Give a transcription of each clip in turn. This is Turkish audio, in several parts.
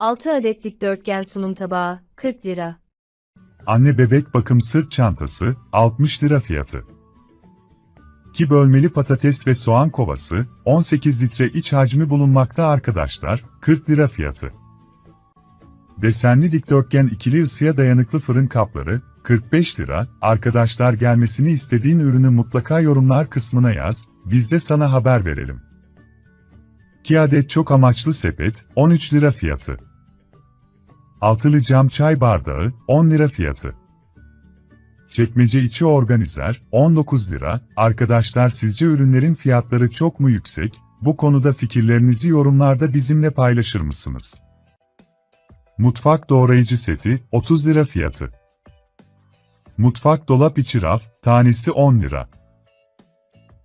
6 adet dikdörtgen sunum tabağı, 40 lira. Anne bebek bakım sırt çantası, 60 lira fiyatı. 2 bölmeli patates ve soğan kovası, 18 litre iç hacmi bulunmakta arkadaşlar, 40 lira fiyatı. Desenli dikdörtgen ikili ısıya dayanıklı fırın kapları, 45 lira, arkadaşlar gelmesini istediğin ürünü mutlaka yorumlar kısmına yaz, biz de sana haber verelim. 2 adet çok amaçlı sepet, 13 lira fiyatı. Altılı cam çay bardağı, 10 lira fiyatı. Çekmece içi organizer, 19 lira. Arkadaşlar sizce ürünlerin fiyatları çok mu yüksek? Bu konuda fikirlerinizi yorumlarda bizimle paylaşır mısınız? Mutfak doğrayıcı seti, 30 lira fiyatı. Mutfak dolap içi raf, tanesi 10 lira.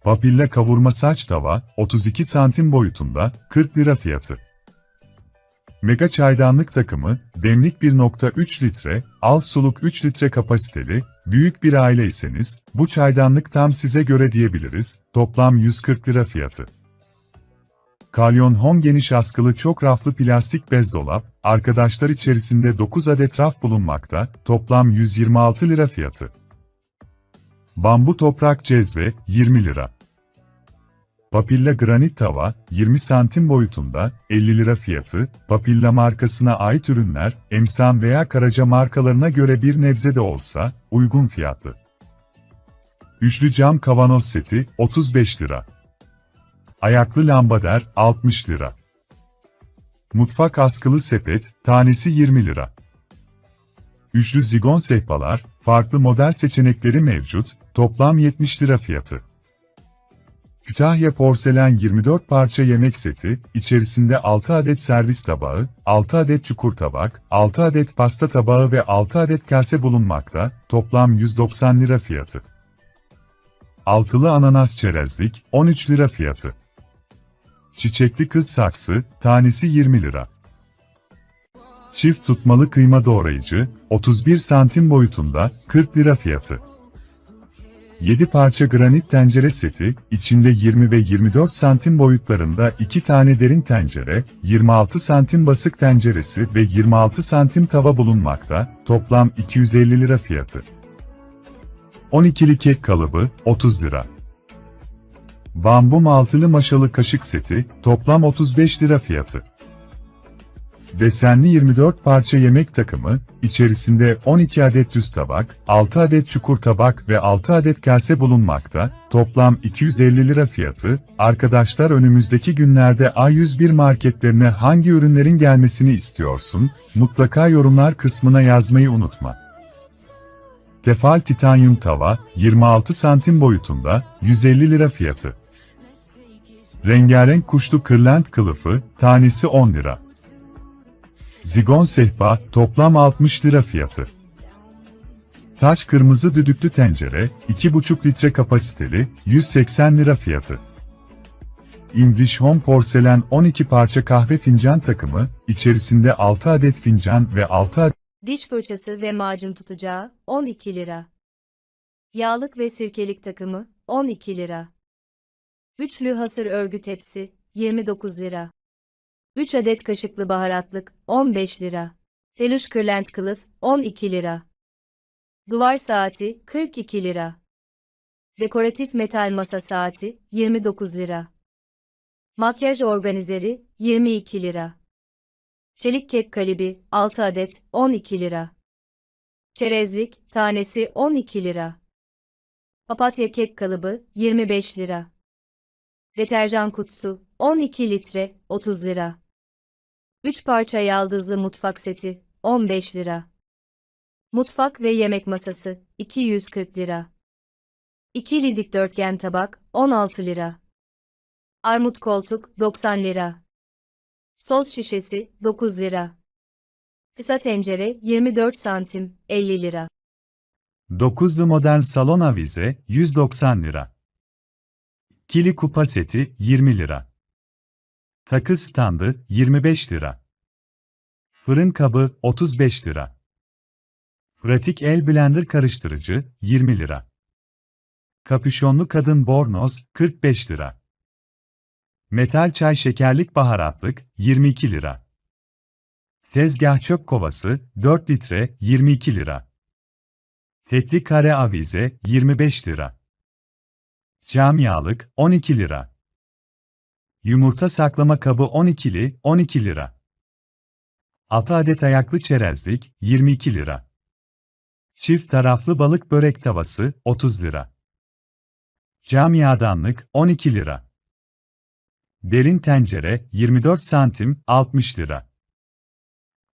Papilla kavurma saç tava, 32 santim boyutunda, 40 lira fiyatı. Mega çaydanlık takımı, demlik 1.3 litre, al suluk 3 litre kapasiteli, büyük bir aileyseniz, bu çaydanlık tam size göre diyebiliriz, toplam 140 lira fiyatı. Kalyon Home geniş askılı çok raflı plastik bez dolap, arkadaşlar içerisinde 9 adet raf bulunmakta, toplam 126 lira fiyatı. Bambu toprak cezve, 20 lira. Papilla granit tava, 20 santim boyutunda, 50 lira fiyatı, Papilla markasına ait ürünler, Emsan veya Karaca markalarına göre bir nebze de olsa, uygun fiyatlı. Üçlü cam kavanoz seti, 35 lira. Ayaklı lambader, 60 lira. Mutfak askılı sepet, tanesi 20 lira. Üçlü zigon sehpalar, farklı model seçenekleri mevcut, toplam 70 lira fiyatı. Kütahya porselen 24 parça yemek seti, içerisinde 6 adet servis tabağı, 6 adet çukur tabak, 6 adet pasta tabağı ve 6 adet kase bulunmakta, toplam 190 lira fiyatı. Altılı ananas çerezlik, 13 lira fiyatı. Çiçekli kız saksı, tanesi 20 lira. Çift tutmalı kıyma doğrayıcı, 31 santim boyutunda, 40 lira fiyatı. 7 parça granit tencere seti, içinde 20 ve 24 santim boyutlarında 2 tane derin tencere, 26 santim basık tenceresi ve 26 santim tava bulunmakta, toplam 250 lira fiyatı. 12'li kek kalıbı, 30 lira. Bambum altılı maşalı kaşık seti, toplam 35 lira fiyatı. Desenli 24 parça yemek takımı, içerisinde 12 adet düz tabak, 6 adet çukur tabak ve 6 adet kase bulunmakta, toplam 250 lira fiyatı, arkadaşlar önümüzdeki günlerde A101 marketlerine hangi ürünlerin gelmesini istiyorsun, mutlaka yorumlar kısmına yazmayı unutma. Tefal titanyum tava, 26 santim boyutunda, 150 lira fiyatı. Rengarenk kuşlu kırlent kılıfı, tanesi 10 lira. Zigon sehpa, toplam 60 lira fiyatı. Taç kırmızı düdüklü tencere, 2,5 litre kapasiteli, 180 lira fiyatı. English Home porselen 12 parça kahve fincan takımı, içerisinde 6 adet fincan ve 6 adet Diş fırçası ve macun tutacağı, 12 lira. Yağlık ve sirkelik takımı, 12 lira. Üçlü hasır örgü tepsi, 29 lira. 3 adet kaşıklı baharatlık, 15 lira. Peluş kırlent kılıf, 12 lira. Duvar saati, 42 lira. Dekoratif metal masa saati, 29 lira. Makyaj organizeri, 22 lira. Çelik kek kalibi, 6 adet, 12 lira. Çerezlik, tanesi 12 lira. Papatya kek kalıbı, 25 lira. Deterjan kutusu, 12 litre, 30 lira. 3 parça yaldızlı mutfak seti, 15 lira. Mutfak ve yemek masası, 240 lira. İkili dikdörtgen tabak, 16 lira. Armut koltuk, 90 lira. Sos şişesi, 9 lira. Kısa tencere, 24 santim, 50 lira. 9'lu model salon avize, 190 lira. Kili kupa seti, 20 lira. Takı standı, 25 lira. Fırın kabı, 35 lira. Pratik el blender karıştırıcı, 20 lira. Kapüşonlu kadın bornoz, 45 lira. Metal çay şekerlik baharatlık, 22 lira. Tezgah çöp kovası 4 litre 22 lira. Tekli kare avize 25 lira. Cam yağlık 12 lira. Yumurta saklama kabı 12'li 12 lira. 6 adet ayaklı çerezlik 22 lira. Çift taraflı balık börek tavası 30 lira. Cam yağdanlık 12 lira. Derin tencere 24 santim 60 lira.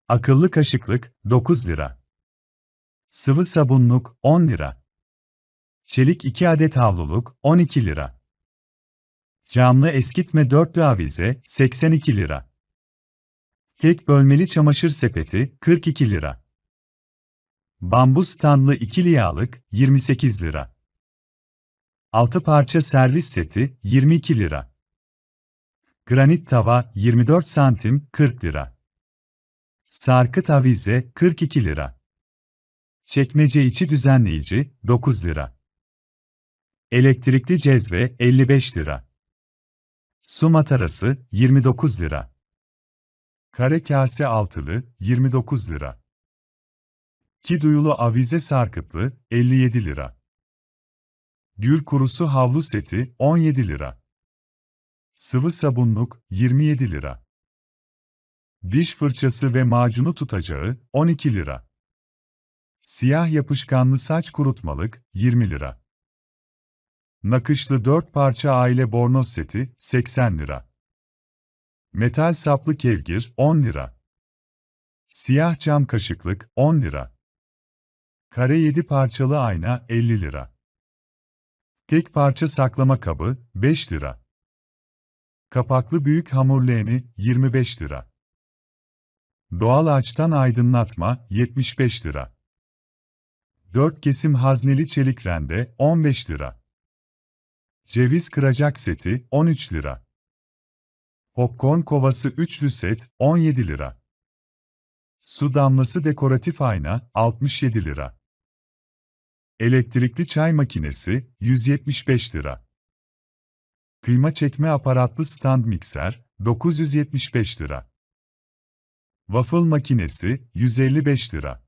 Akıllı kaşıklık 9 lira. Sıvı sabunluk 10 lira. Çelik 2 adet havluluk 12 lira. Camlı eskitme dörtlü avize 82 lira. Tek bölmeli çamaşır sepeti 42 lira. Bambu standlı ikili yağlık 28 lira. 6 parça servis seti 22 lira. Granit tava 24 santim 40 lira. Sarkıt avize 42 lira. Çekmece içi düzenleyici 9 lira. Elektrikli cezve 55 lira. Su matarası 29 lira. Kare kase altılı 29 lira. Ki duyulu avize sarkıtlı 57 lira. Gül kurusu havlu seti 17 lira. Sıvı sabunluk 27 lira. Diş fırçası ve macunu tutacağı 12 lira. Siyah yapışkanlı saç kurutmalık 20 lira. Nakışlı 4 parça aile bornoz seti 80 lira. Metal saplı kevgir 10 lira. Siyah cam kaşıklık 10 lira. Kare 7 parçalı ayna 50 lira. Tek parça saklama kabı 5 lira. Kapaklı büyük hamur leğeni 25 lira. Doğal açtan aydınlatma 75 lira. 4 kesim hazneli çelik rende 15 lira. Ceviz kıracak seti 13 lira. Popcorn kovası üçlü set 17 lira. Su damlası dekoratif ayna 67 lira. Elektrikli çay makinesi 175 lira. Kıyma çekme aparatlı stand mikser 975 lira. Waffle makinesi 155 lira.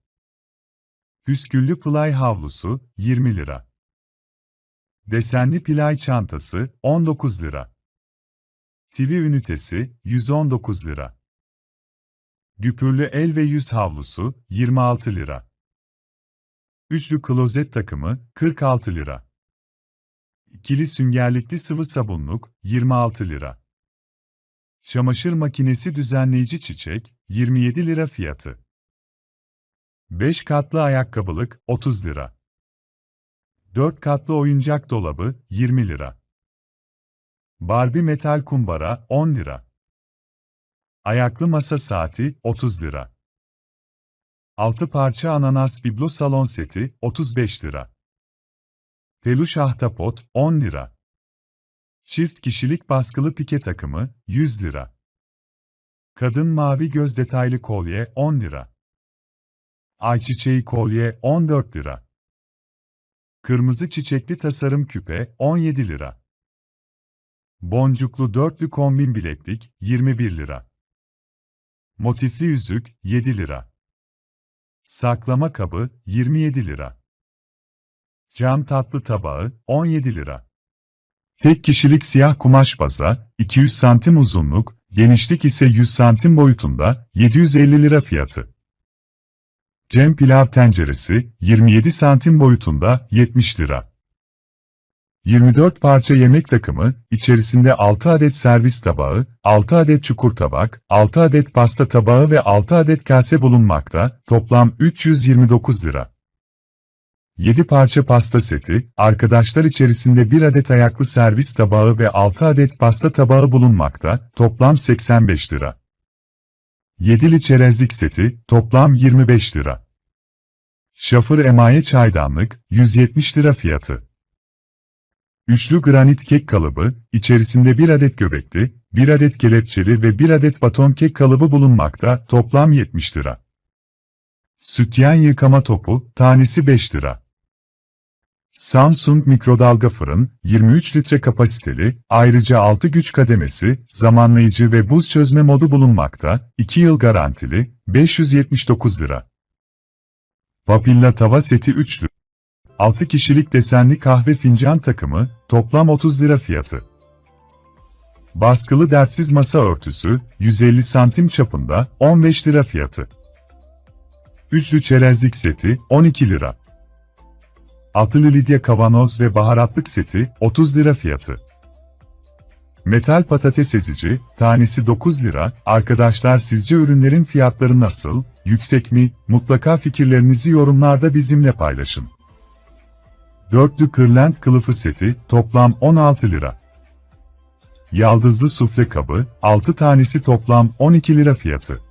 Püsküllü play havlusu 20 lira. Desenli play çantası 19 lira. TV ünitesi 119 lira. Güpürlü el ve yüz havlusu 26 lira. Üçlü klozet takımı 46 lira. İkili süngerlikli sıvı sabunluk 26 lira. Çamaşır makinesi düzenleyici çiçek 27 lira fiyatı. 5 katlı ayakkabılık 30 lira. 4 katlı oyuncak dolabı 20 lira. Barbie metal kumbara 10 lira. Ayaklı masa saati 30 lira. 6 parça ananas biblo salon seti 35 lira. Peluş ahtapot 10 lira. Çift kişilik baskılı pike takımı 100 lira. Kadın mavi göz detaylı kolye 10 lira. Ayçiçeği kolye 14 lira. Kırmızı çiçekli tasarım küpe 17 lira. Boncuklu dörtlü kombin bileklik 21 lira. Motifli yüzük 7 lira. Saklama kabı 27 lira. Cam tatlı tabağı 17 lira. Tek kişilik siyah kumaş baza 200 santim uzunluk, genişlik ise 100 santim boyutunda 750 lira fiyatı. Cem pilav tenceresi 27 santim boyutunda 70 lira. 24 parça yemek takımı, içerisinde 6 adet servis tabağı, 6 adet çukur tabak, 6 adet pasta tabağı ve 6 adet kase bulunmakta, toplam 329 lira. 7 parça pasta seti, arkadaşlar içerisinde 1 adet ayaklı servis tabağı ve 6 adet pasta tabağı bulunmakta, toplam 85 lira. 7'li çerezlik seti, toplam 25 lira. Şafır emaye çaydanlık, 170 lira fiyatı. Üçlü granit kek kalıbı, içerisinde 1 adet göbekli, 1 adet kelepçeli ve 1 adet baton kek kalıbı bulunmakta, toplam 70 lira. Sütyen yıkama topu, tanesi 5 lira. Samsung mikrodalga fırın, 23 litre kapasiteli, ayrıca 6 güç kademesi, zamanlayıcı ve buz çözme modu bulunmakta, 2 yıl garantili, 579 lira. Papilla tava seti üçlü. 6 kişilik desenli kahve fincan takımı, toplam 30 lira fiyatı. Baskılı dertsiz masa örtüsü, 150 santim çapında, 15 lira fiyatı. Üçlü çerezlik seti, 12 lira. Altılı lidye kavanoz ve baharatlık seti, 30 lira fiyatı. Metal patates ezici, tanesi 9 lira. Arkadaşlar sizce ürünlerin fiyatları nasıl, yüksek mi? Mutlaka fikirlerinizi yorumlarda bizimle paylaşın. Dörtlü kırlent kılıfı seti, toplam 16 lira. Yaldızlı sufle kabı, 6 tanesi toplam 12 lira fiyatı.